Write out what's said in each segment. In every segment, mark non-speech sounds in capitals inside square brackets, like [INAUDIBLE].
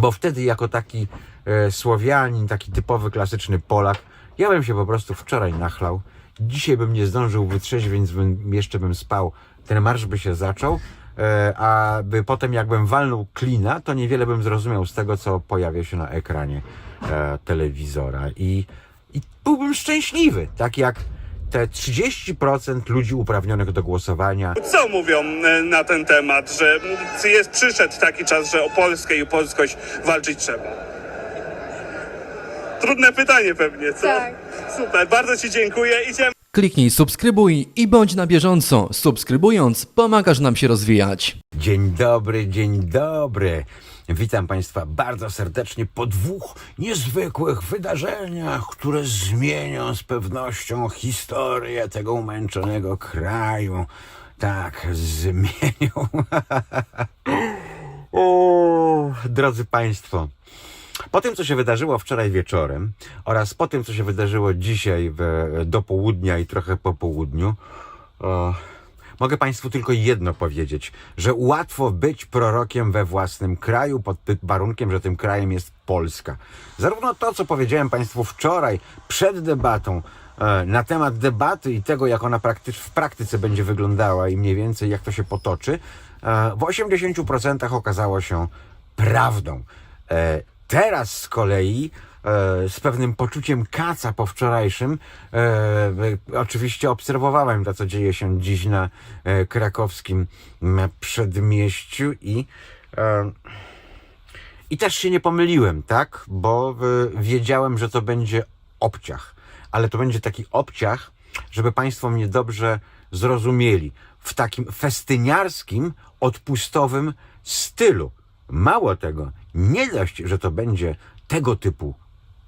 Bo wtedy jako taki e, Słowianin, taki typowy, klasyczny Polak, ja bym się po prostu wczoraj nachlał. Dzisiaj bym nie zdążył wytrzeźwieć, więc bym, jeszcze bym spał. Ten marsz by się zaczął. E, a by potem jakbym walnął klina, to niewiele bym zrozumiał z tego, co pojawia się na ekranie e, telewizora. I, I byłbym szczęśliwy, tak jak te 30% ludzi uprawnionych do głosowania Co mówią e, na ten temat, że jest przyszedł taki czas, że o Polskę i o polskość walczyć trzeba? Trudne pytanie pewnie, co? Tak. Super, bardzo Ci dziękuję. Idziemy. Kliknij subskrybuj i bądź na bieżąco. Subskrybując, pomagasz nam się rozwijać. Dzień dobry, dzień dobry. Witam Państwa bardzo serdecznie po dwóch niezwykłych wydarzeniach, które zmienią z pewnością historię tego umęczonego kraju. Tak, zmienią. [LAUGHS] o, drodzy Państwo, po tym, co się wydarzyło wczoraj wieczorem oraz po tym, co się wydarzyło dzisiaj w, do południa i trochę po południu, o, mogę Państwu tylko jedno powiedzieć, że łatwo być prorokiem we własnym kraju pod warunkiem, że tym krajem jest Polska. Zarówno to, co powiedziałem Państwu wczoraj przed debatą e, na temat debaty i tego, jak ona w praktyce będzie wyglądała i mniej więcej jak to się potoczy, e, w 80% okazało się prawdą. Teraz z kolei e, z pewnym poczuciem kaca po wczorajszym e, oczywiście obserwowałem to, co dzieje się dziś na e, krakowskim przedmieściu i i też się nie pomyliłem, tak? Bo wiedziałem, że to będzie obciach. Ale to będzie taki obciach, żeby Państwo mnie dobrze zrozumieli. W takim festyniarskim, odpustowym stylu. Mało tego, nie dość, że to będzie tego typu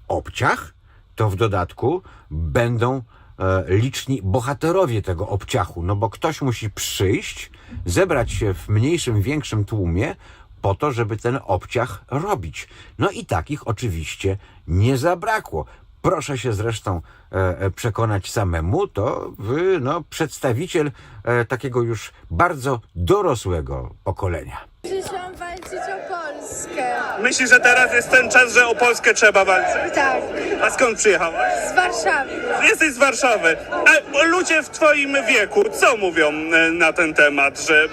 obciach, to w dodatku będą e, liczni bohaterowie tego obciachu, no bo ktoś musi przyjść, zebrać się w mniejszym, większym tłumie po to, żeby ten obciach robić. No i takich oczywiście nie zabrakło. Proszę się zresztą e, e, przekonać samemu, to wy, no, przedstawiciel e, takiego już bardzo dorosłego pokolenia. Przyszłam walczyć o Polskę. Myślisz, że teraz jest ten czas, że o Polskę trzeba walczyć? Tak, A skąd przyjechałaś? z Warszawy. Jesteś z Warszawy. A ludzie w Twoim wieku, co mówią na ten temat, że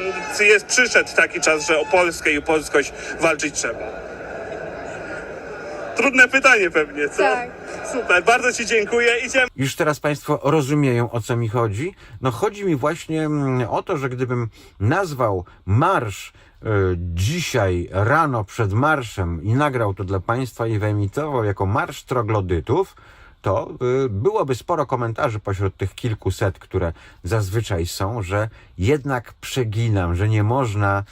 jest przyszedł taki czas, że o Polskę i o polskość walczyć trzeba? Trudne pytanie pewnie, co? Tak. Super, bardzo Ci dziękuję. Idziemy. Już teraz Państwo rozumieją, o co mi chodzi. No chodzi mi właśnie mm, o to, że gdybym nazwał marsz y, dzisiaj rano przed marszem i nagrał to dla Państwa i wyemitował jako marsz troglodytów, to y, byłoby sporo komentarzy pośród tych kilkuset, które zazwyczaj są, że jednak przeginam, że nie można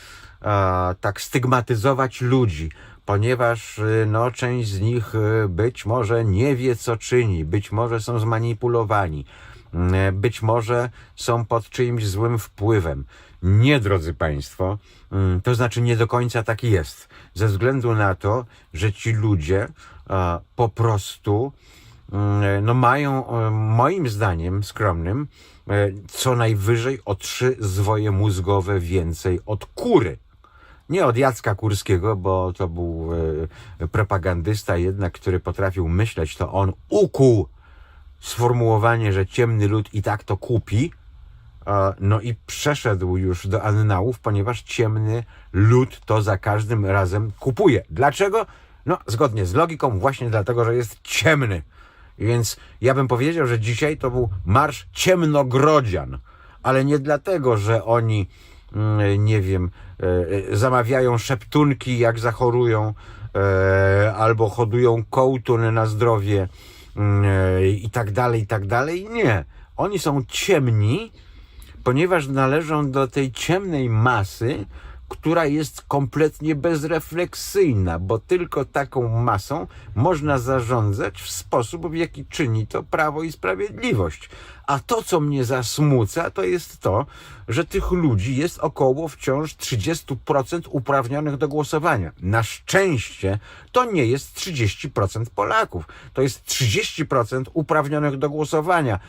a, tak stygmatyzować ludzi, ponieważ y, no, część z nich y, być może nie wie, co czyni, być może są zmanipulowani, mm, być może są pod czyimś złym wpływem. Nie, drodzy Państwo, to znaczy nie do końca tak jest, ze względu na to, że ci ludzie po prostu no mają, moim zdaniem skromnym, co najwyżej o trzy zwoje mózgowe więcej od kury. Nie od Jacka Kurskiego, bo to był e, propagandysta jednak, który potrafił myśleć, to on ukuł sformułowanie, że ciemny lud i tak to kupi, e, no i przeszedł już do annałów, ponieważ ciemny lud to za każdym razem kupuje. Dlaczego? No, zgodnie z logiką, właśnie dlatego, że jest ciemny. Więc ja bym powiedział, że dzisiaj to był marsz ciemnogrodzian, ale nie dlatego, że oni, nie wiem, e, e, zamawiają szeptunki, jak zachorują, e, albo hodują kołtun na zdrowie mm, e, i tak dalej, i tak dalej. Nie. Oni są ciemni, ponieważ należą do tej ciemnej masy, która jest kompletnie bezrefleksyjna, bo tylko taką masą można zarządzać w sposób, w jaki czyni to prawo i sprawiedliwość. a to, co mnie zasmuca, to jest to, że tych ludzi jest około wciąż 30% uprawnionych do głosowania. Na szczęście to nie jest 30% Polaków. To jest 30% uprawnionych do głosowania,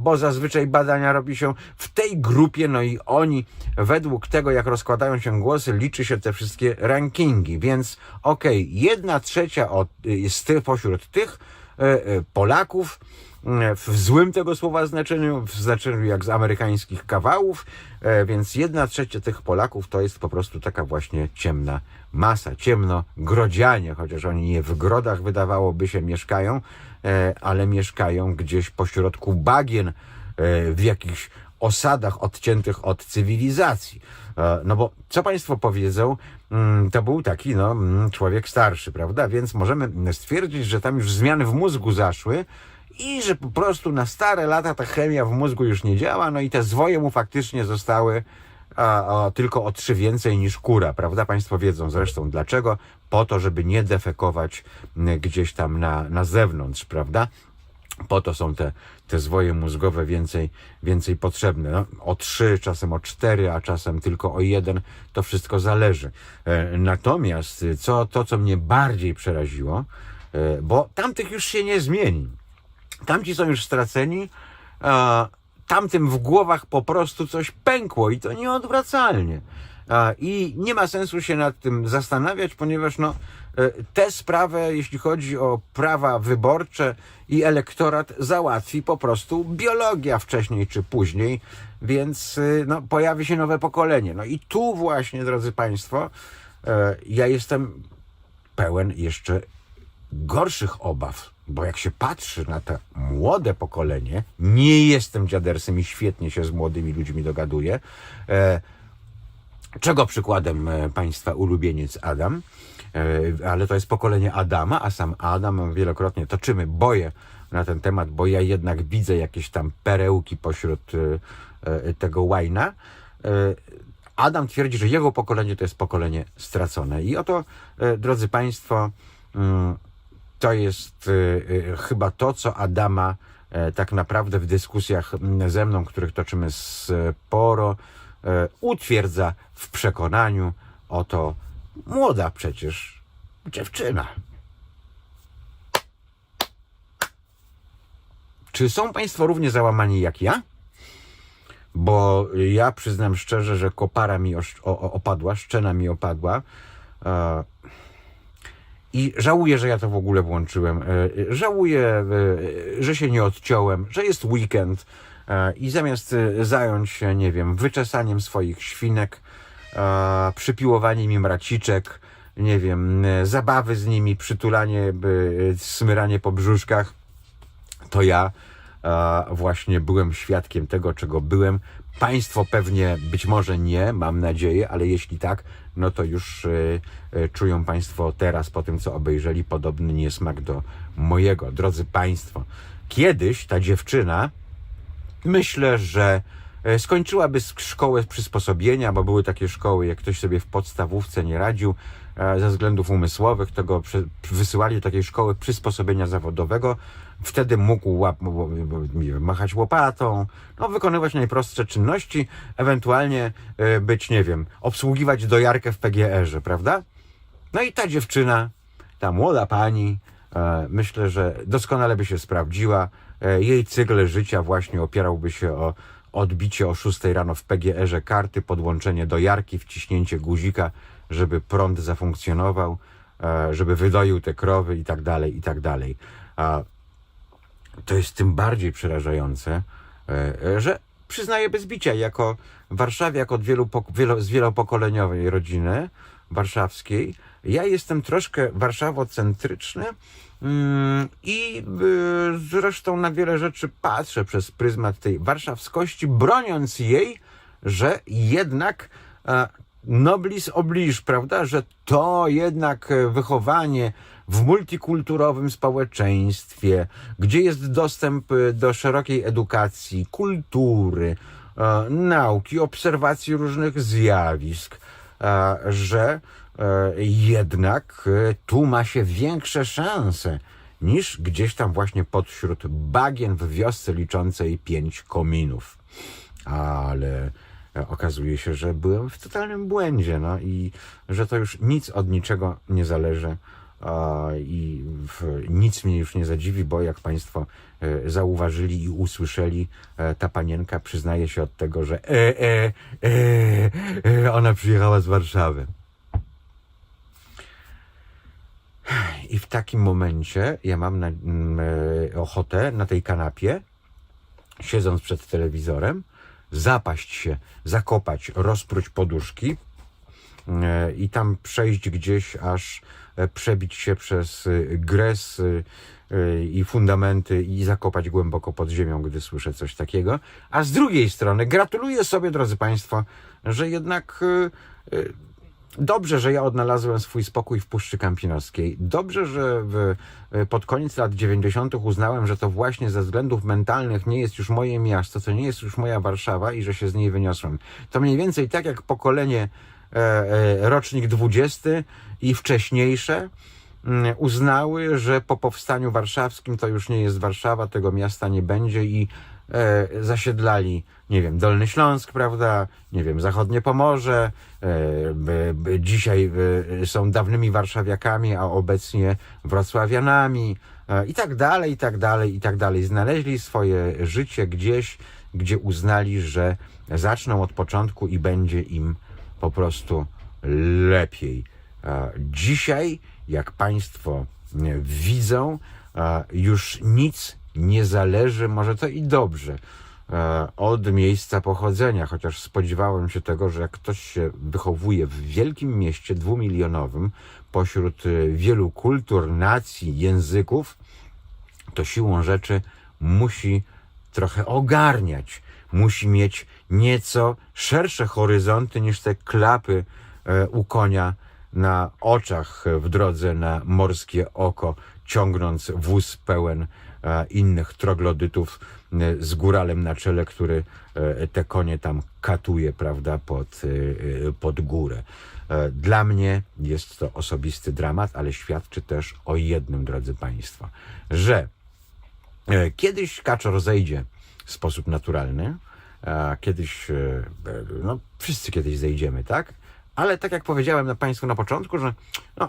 bo zazwyczaj badania robi się w tej grupie, no i oni według tego, jak rozkładają się głosy, liczy się te wszystkie rankingi. Więc okej, jedna trzecia od, y, z tych, pośród tych e, e, Polaków e, w złym tego słowa znaczeniu, w znaczeniu jak z amerykańskich kawałów, e, więc jedna trzecia tych Polaków to jest po prostu taka właśnie ciemna masa, ciemno grodzianie, chociaż oni nie w grodach wydawałoby się mieszkają, e, ale mieszkają gdzieś pośrodku bagien, e, w jakichś osadach odciętych od cywilizacji. No bo co Państwo powiedzą, mm, to był taki no, mm, człowiek starszy, prawda? Więc możemy stwierdzić, że tam już zmiany w mózgu zaszły i że po prostu na stare lata ta chemia w mózgu już nie działa, no i te zwoje mu faktycznie zostały a, a, tylko o trzy więcej niż kura, prawda? Państwo wiedzą zresztą dlaczego. Po to, żeby nie defekować gdzieś tam na, na zewnątrz, prawda? Po to są te, te zwoje mózgowe więcej, więcej potrzebne. No, o trzy, czasem o cztery, a czasem tylko o jeden. To wszystko zależy. E, Natomiast y, co, to, co mnie bardziej przeraziło, e, bo tamtych już się nie zmieni. Tamci są już straceni, a tamtym w głowach po prostu coś pękło i to nieodwracalnie. A, I nie ma sensu się nad tym zastanawiać, ponieważ no, e, tę sprawę, jeśli chodzi o prawa wyborcze i elektorat, załatwi po prostu biologia wcześniej czy później, więc y, no, pojawi się nowe pokolenie. No i tu właśnie, drodzy Państwo, e, ja jestem pełen jeszcze gorszych obaw, bo jak się patrzy na to młode pokolenie, nie jestem dziadersem i świetnie się z młodymi ludźmi dogaduję, e, czego przykładem e, państwa ulubieniec Adam, e, ale to jest pokolenie Adama, a sam Adam wielokrotnie toczymy boje na ten temat, bo ja jednak widzę jakieś tam perełki pośród tego łajna. Adam twierdzi, że jego pokolenie to jest pokolenie stracone. I oto, drodzy Państwo, mm, to jest y, y, chyba to, co Adama e, tak naprawdę w dyskusjach mm, ze mną, których toczymy sporo, e, utwierdza w przekonaniu oto młoda przecież dziewczyna. Czy są Państwo równie załamani jak ja? Bo ja przyznam szczerze, że kopara mi o, o, opadła, szczena mi opadła. E, i żałuję, że ja to w ogóle włączyłem. E, e, Żałuję, e, że się nie odciąłem, że jest weekend i zamiast zająć się, nie wiem, wyczesaniem swoich świnek, przypiłowaniem im raciczek, nie wiem, zabawy z nimi, przytulanie, smyranie po brzuszkach, to ja właśnie byłem świadkiem tego, czego byłem. Państwo pewnie, być może nie, mam nadzieję, ale jeśli tak, no to już e, e, czują Państwo teraz, po tym co obejrzeli, podobny niesmak do mojego. Drodzy Państwo, kiedyś ta dziewczyna, myślę, że e, skończyłaby szkołę przysposobienia, bo były takie szkoły, jak ktoś sobie w podstawówce nie radził e, ze względów umysłowych, to go wysyłali do takiej szkoły przysposobienia zawodowego. Wtedy mógł łap, machać łopatą, no, wykonywać najprostsze czynności, ewentualnie e, być, nie wiem, obsługiwać dojarkę w PGR-ze, prawda? No i ta dziewczyna, ta młoda pani, e, myślę, że doskonale by się sprawdziła. E, jej cykl życia właśnie opierałby się o odbicie o 6 rano w PGR-ze karty, podłączenie do jarki, wciśnięcie guzika, żeby prąd zafunkcjonował, żeby wydoił te krowy i tak dalej, i tak dalej. To jest tym bardziej przerażające, e, e, że przyznaję bez bicia, jako warszawiak od wielu, wielo, z wielopokoleniowej rodziny warszawskiej, ja jestem troszkę warszawocentryczny mm, i y, zresztą na wiele rzeczy patrzę przez pryzmat tej warszawskości, broniąc jej, że jednak e, noblis oblige, prawda, że to jednak e, wychowanie w multikulturowym społeczeństwie, gdzie jest dostęp e, do szerokiej edukacji, kultury, e, nauki, obserwacji różnych zjawisk, e, że e, jednak tu ma się większe szanse niż gdzieś tam właśnie podśród bagien w wiosce liczącej pięć kominów. Ale okazuje się, że byłem w totalnym błędzie, no i że to już nic od niczego nie zależy i nic mnie już nie zadziwi, bo jak Państwo e, zauważyli i usłyszeli, e, ta panienka przyznaje się od tego, że e, e, e, e, ona przyjechała z Warszawy. I w takim momencie ja mam na, mm, ochotę na tej kanapie, siedząc przed telewizorem, zapaść się, zakopać, rozpróć poduszki i tam przejść gdzieś, aż przebić się przez e, gres e, e, i fundamenty i zakopać głęboko pod ziemią, gdy słyszę coś takiego. A z drugiej strony gratuluję sobie, drodzy Państwo, że jednak e, e, Dobrze, że ja odnalazłem swój spokój w Puszczy Kampinoskiej. Dobrze, że w, pod koniec lat 90. uznałem, że to właśnie ze względów mentalnych nie jest już moje miasto, to nie jest już moja Warszawa i że się z niej wyniosłem. To mniej więcej tak jak pokolenie e, e, rocznik 20 i wcześniejsze mm, uznały, że po powstaniu warszawskim to już nie jest Warszawa, tego miasta nie będzie i e, zasiedlali, nie wiem, Dolny Śląsk, prawda, nie wiem, Zachodnie Pomorze, e, dzisiaj e, są dawnymi warszawiakami, a obecnie wrocławianami e, i tak dalej, i tak dalej, i tak dalej. Znaleźli swoje życie gdzieś, gdzie uznali, że zaczną od początku i będzie im prostu lepiej. E, Dzisiaj, jak Państwo widzą, e, już nic nie zależy, może to i dobrze, e, od miejsca pochodzenia, chociaż spodziewałem się tego, że jak ktoś się wychowuje w wielkim mieście dwumilionowym, pośród wielu kultur, nacji, języków, to siłą rzeczy musi trochę ogarniać, musi mieć nieco szersze horyzonty niż te klapy e, u konia na oczach w drodze na morskie oko, ciągnąc wóz pełen e, innych troglodytów e, z góralem na czele, który te konie tam katuje, prawda, pod, pod górę. Dla mnie jest to osobisty dramat, ale świadczy też o jednym, drodzy Państwo, że Kiedyś kaczor zejdzie w sposób naturalny, kiedyś, e, e, no wszyscy kiedyś zejdziemy, tak? Ale tak jak powiedziałem na Państwu na początku, że no,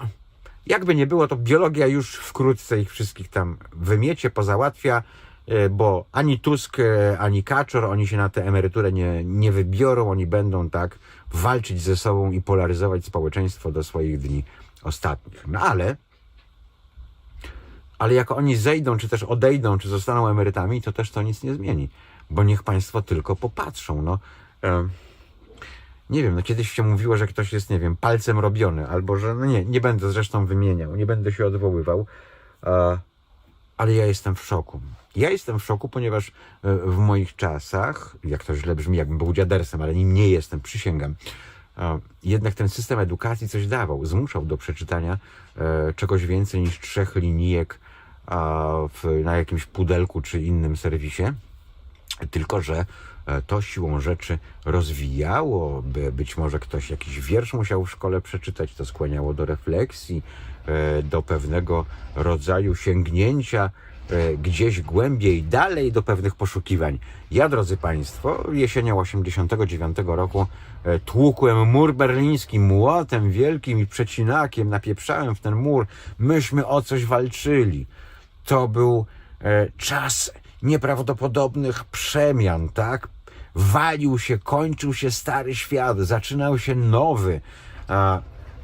jakby nie było, to biologia już wkrótce ich wszystkich tam wymiecie, pozałatwia, e, bo ani Tusk, ani Kaczor, oni się na tę emeryturę nie, nie wybiorą, oni będą tak walczyć ze sobą i polaryzować społeczeństwo do swoich dni ostatnich. No ale ale jak oni zejdą, czy też odejdą, czy zostaną emerytami, to też to nic nie zmieni. Bo niech państwo tylko popatrzą. No, em, nie wiem, no kiedyś się mówiło, że ktoś jest, nie wiem, palcem robiony, albo że, no nie, nie będę zresztą wymieniał, nie będę się odwoływał, e, ale ja jestem w szoku. Ja jestem w szoku, ponieważ e, w moich czasach, jak to źle brzmi, jakbym był dziadersem, ale nim nie jestem, przysięgam, e, jednak ten system edukacji coś dawał, zmuszał do przeczytania e, czegoś więcej niż trzech linijek w, na jakimś pudelku czy innym serwisie. Tylko, że e, to siłą rzeczy rozwijało, by być może ktoś jakiś wiersz musiał w szkole przeczytać, to skłaniało do refleksji, e, do pewnego rodzaju sięgnięcia e, gdzieś głębiej, dalej do pewnych poszukiwań. Ja, drodzy Państwo, jesienią 89 roku tłukłem mur berliński młotem wielkim i przecinakiem, napieprzałem w ten mur. Myśmy o coś walczyli. To był e, czas nieprawdopodobnych przemian, tak? Walił się, kończył się stary świat, zaczynał się nowy.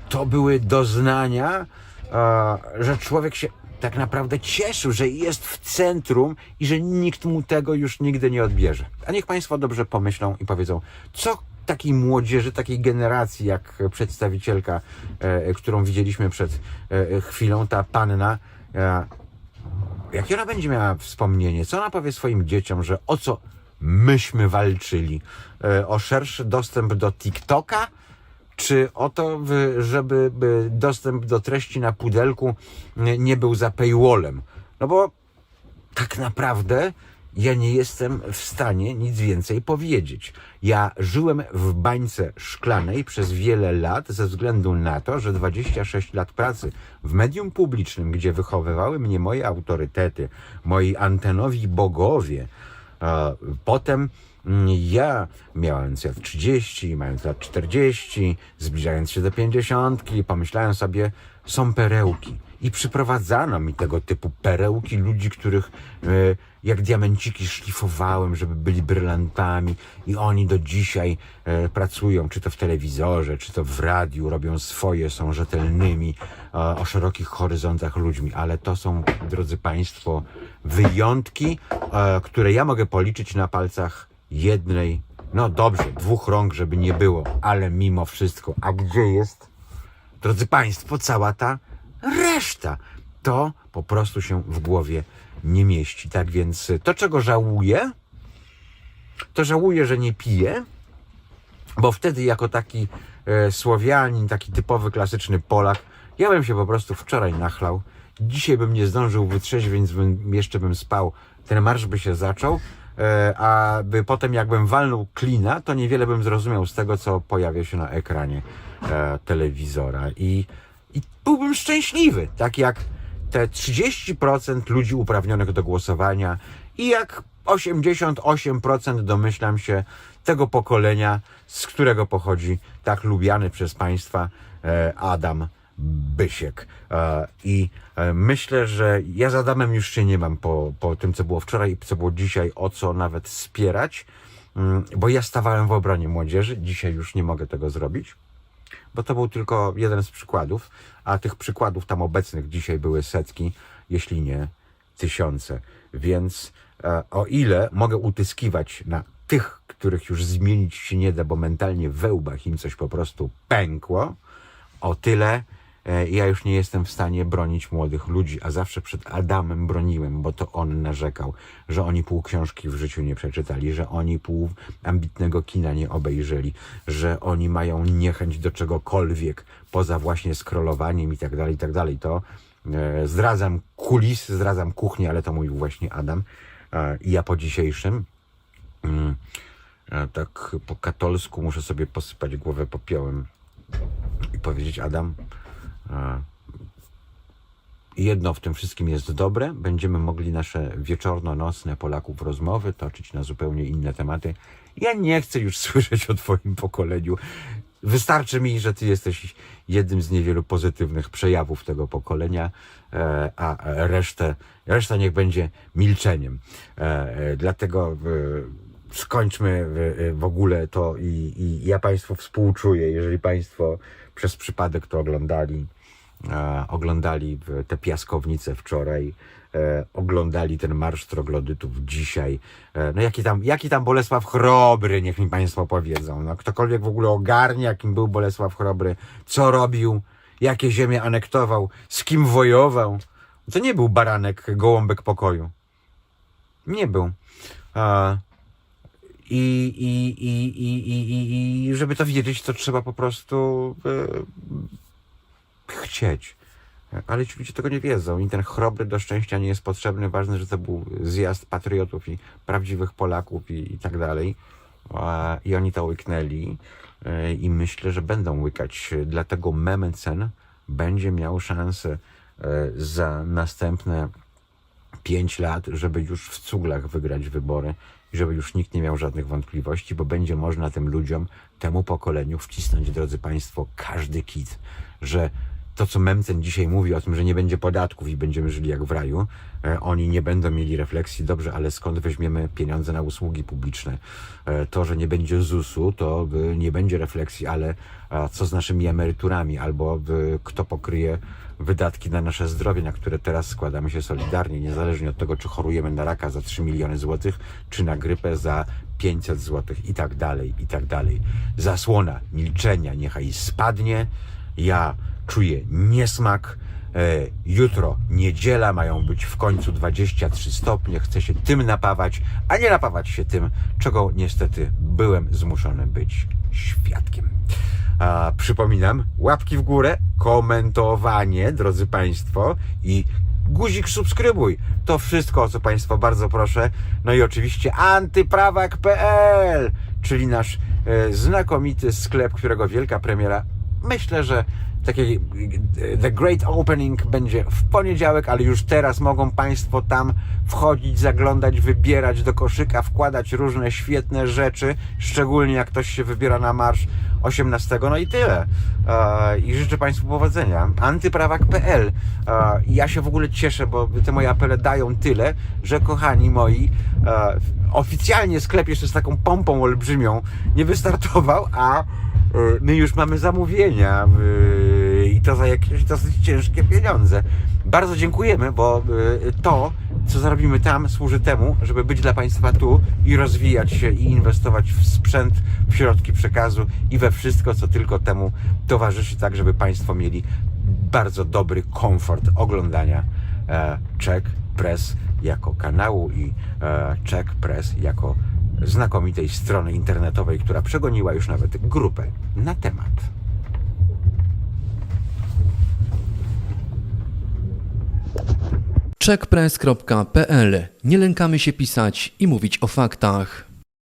To były doznania, że człowiek się tak naprawdę cieszył, że jest w centrum i że nikt mu tego już nigdy nie odbierze. A niech Państwo dobrze pomyślą i powiedzą, co takiej młodzieży, takiej generacji, jak przedstawicielka, e, którą widzieliśmy przed e, chwilą, ta panna, jakie ona będzie miała wspomnienie? Co ona powie swoim dzieciom, że o co myśmy walczyli? E, O szerszy dostęp do TikToka? Czy o to, żeby by dostęp do treści na pudelku nie nie był za paywallem? No bo tak naprawdę ja nie jestem w stanie nic więcej powiedzieć. Ja żyłem w bańce szklanej przez wiele lat ze względu na to, że 26 lat pracy w medium publicznym, gdzie wychowywały mnie moje autorytety, moi antenowi bogowie, potem mm, ja miałem lat 30, mając lat 40, zbliżając się do 50, pomyślałem sobie, są perełki. I przyprowadzano mi tego typu perełki ludzi, których e, jak diamenciki szlifowałem, żeby byli brylantami i oni do dzisiaj e, pracują, czy to w telewizorze, czy to w radiu, robią swoje, są rzetelnymi, e, o szerokich horyzontach ludźmi, ale to są, drodzy Państwo, wyjątki, e, które ja mogę policzyć na palcach jednej, no dobrze, dwóch rąk, żeby nie było, ale mimo wszystko. A gdzie jest, drodzy Państwo, cała ta reszta? To po prostu się w głowie nie mieści. Tak więc to, czego żałuję, to żałuję, że nie piję, bo wtedy jako taki e, Słowianin, taki typowy, klasyczny Polak, ja bym się po prostu wczoraj nachlał. Dzisiaj bym nie zdążył wytrzeźwieć, więc bym, jeszcze bym spał. Ten marsz by się zaczął, e, a by potem jakbym walnął klina, to niewiele bym zrozumiał z tego, co pojawia się na ekranie e, telewizora. I, I byłbym szczęśliwy, tak jak te 30% ludzi uprawnionych do głosowania i jak 88% domyślam się tego pokolenia, z którego pochodzi tak lubiany przez Państwa e, Adam Bysiek. E, I e, myślę, że ja z Adamem już się nie mam po, po tym, co było wczoraj i co było dzisiaj, o co nawet wspierać, Mm, bo ja stawałem w obronie młodzieży, dzisiaj już nie mogę tego zrobić bo to był tylko jeden z przykładów, a tych przykładów tam obecnych dzisiaj były setki, jeśli nie tysiące. Więc e, o ile mogę utyskiwać na tych, których już zmienić się nie da, bo mentalnie we łbach im coś po prostu pękło, o tyle ja już nie jestem w stanie bronić młodych ludzi, a zawsze przed Adamem broniłem, bo to on narzekał, że oni pół książki w życiu nie przeczytali, że oni pół ambitnego kina nie obejrzeli, że oni mają niechęć do czegokolwiek poza właśnie scrollowaniem i tak dalej, i tak dalej. To e, zdradzam kulis, zdradzam kuchnię, ale to mówił właśnie Adam. E, I ja po dzisiejszym mm, e, tak po katolsku muszę sobie posypać głowę popiołem i powiedzieć Adam, jedno w tym wszystkim jest dobre. Będziemy mogli nasze wieczorno-nocne Polaków rozmowy toczyć na zupełnie inne tematy. Ja nie chcę już [LAUGHS] słyszeć o Twoim pokoleniu. Wystarczy mi, że Ty jesteś jednym z niewielu pozytywnych przejawów tego pokolenia, e, a resztę, reszta niech będzie milczeniem. E, e, Dlatego e, skończmy e, w ogóle to i, i ja Państwu współczuję, jeżeli Państwo przez przypadek to oglądali, e, oglądali w- te piaskownice wczoraj, e, oglądali ten marsz troglodytów dzisiaj. E, no jaki tam, jaki tam Bolesław Chrobry, niech mi Państwo powiedzą. No ktokolwiek w ogóle ogarnie, jakim był Bolesław Chrobry, co robił, jakie ziemie anektował, z kim wojował. To nie był baranek, gołąbek pokoju. Nie był. E, i, i, i, i, i, i, żeby to wiedzieć, to trzeba po prostu e, chcieć. Ale ci ludzie tego nie wiedzą i ten chrobry do szczęścia nie jest potrzebny. Ważne, że to był zjazd patriotów i prawdziwych Polaków i, i tak dalej. I oni to łyknęli e, i myślę, że będą łykać. Dlatego Memecen będzie miał szansę e, za następne pięć lat, żeby już w cuglach wygrać wybory i żeby już nikt nie miał żadnych wątpliwości, bo będzie można tym ludziom, temu pokoleniu wcisnąć, drodzy Państwo, każdy kit, że to, co Memcen dzisiaj mówi o tym, że nie będzie podatków i będziemy żyli jak w raju, e, oni nie będą mieli refleksji, dobrze, ale skąd weźmiemy pieniądze na usługi publiczne? E, to, że nie będzie ZUS-u, to nie będzie refleksji, ale co z naszymi emeryturami, albo kto pokryje wydatki na nasze zdrowie, na które teraz składamy się solidarnie, niezależnie od tego, czy chorujemy na raka za 3 miliony złotych, czy na grypę za 500 złotych i tak dalej, i tak dalej. Zasłona milczenia niechaj spadnie. Ja czuję niesmak. E, jutro niedziela, mają być w końcu 23 stopnie. Chcę się tym napawać, a nie napawać się tym, czego niestety byłem zmuszony być świadkiem. A, przypominam, łapki w górę, komentowanie, drodzy Państwo, i guzik subskrybuj. To wszystko, o co Państwa bardzo proszę. No i oczywiście antyprawak.pl, czyli nasz e, znakomity sklep, którego wielka premiera, myślę, że taki The Great Opening będzie w poniedziałek, ale już teraz mogą Państwo tam wchodzić, zaglądać, wybierać do koszyka, wkładać różne świetne rzeczy, szczególnie jak ktoś się wybiera na marsz 18. No i tyle. E, I życzę Państwu powodzenia. Antyprawak.pl. E, Ja się w ogóle cieszę, bo te moje apele dają tyle, że kochani moi, e, oficjalnie sklep jeszcze z taką pompą olbrzymią nie wystartował, a my już mamy zamówienia e, i to za jakieś dosyć ciężkie pieniądze. Bardzo dziękujemy, bo e, to, co zarobimy tam, służy temu, żeby być dla Państwa tu i rozwijać się i inwestować w sprzęt, w środki przekazu i we wszystko, co tylko temu towarzyszy, tak żeby Państwo mieli bardzo dobry komfort oglądania e, Czech Press jako kanału i e, Czech Press jako znakomitej strony internetowej, która przegoniła już nawet grupę na temat. czekpress.pl Nie lękamy się pisać i mówić o faktach.